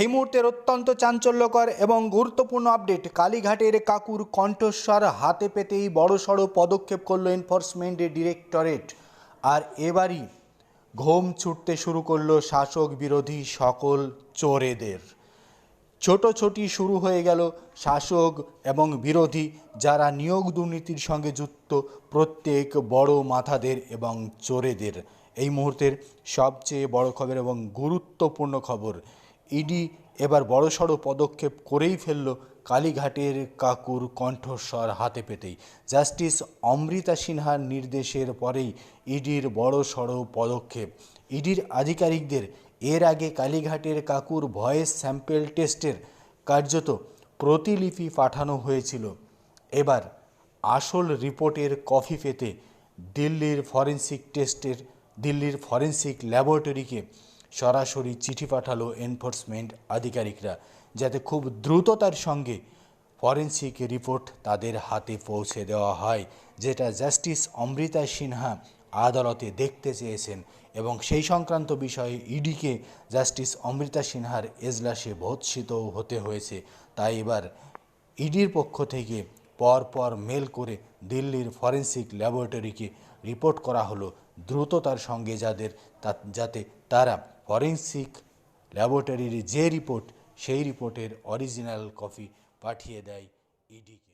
এই মুহূর্তের অত্যন্ত চাঞ্চল্যকর এবং গুরুত্বপূর্ণ আপডেট কালীঘাটের কাকুর কণ্ঠস্বর হাতে পেতেই বড়সড় পদক্ষেপ করল এনফোর্সমেন্ট ডিরেক্টরেট আর এবারই ঘুম ছুটতে শুরু করল শাসক বিরোধী সকল চোরেদের। ছোটোছুটি শুরু হয়ে গেল শাসক এবং বিরোধী যারা নিয়োগ দুর্নীতির সঙ্গে যুক্ত প্রত্যেক বড় মাথাদের এবং চোরেদের। এই মুহূর্তের সবচেয়ে বড় খবর এবং গুরুত্বপূর্ণ খবর ইডি এবার বড়সড় পদক্ষেপ করেই ফেলল কালীঘাটের কাকুর কণ্ঠস্বর হাতে পেতেই। জাস্টিস অমৃতা সিনহার নির্দেশের পরেই ইডির বড়সড় পদক্ষেপ। ইডির আধিকারিকদের এর আগে কালীঘাটের কাকুর ভয়েস স্যাম্পেল টেস্টের কার্যত প্রতিলিপি পাঠানো হয়েছিল। এবার আসল রিপোর্টের কফি পেতে দিল্লির ফরেন্সিক টেস্টের, দিল্লির ফরেন্সিক ল্যাবরেটরিকে সরাসরি চিঠি পাঠালো এনফোর্সমেন্ট আধিকারিকরা যাতে খুব দ্রুততার সঙ্গে ফরেন্সিক রিপোর্ট তাদের হাতে পৌঁছে দেওয়া হয়, যেটা জাস্টিস অমৃতা সিনহা আদালতে দেখতে চেয়েছেন এবং সেই সংক্রান্ত বিষয়ে ইডিকে জাস্টিস অমৃতা সিনহার এজলাসে ভৎসিত হতে হয়েছে। তাই এবার ইডির পক্ষ থেকে পরপর মেল করে দিল্লির ফরেন্সিক ল্যাবরেটরিকে রিপোর্ট করা হলো দ্রুততার সঙ্গে যাদের যাতে তারা ফরেন্সিক ল্যাবরেটরির যে রিপোর্ট, সেই রিপোর্টের অরিজিনাল কপি পাঠিয়ে দেয় ইডিকে।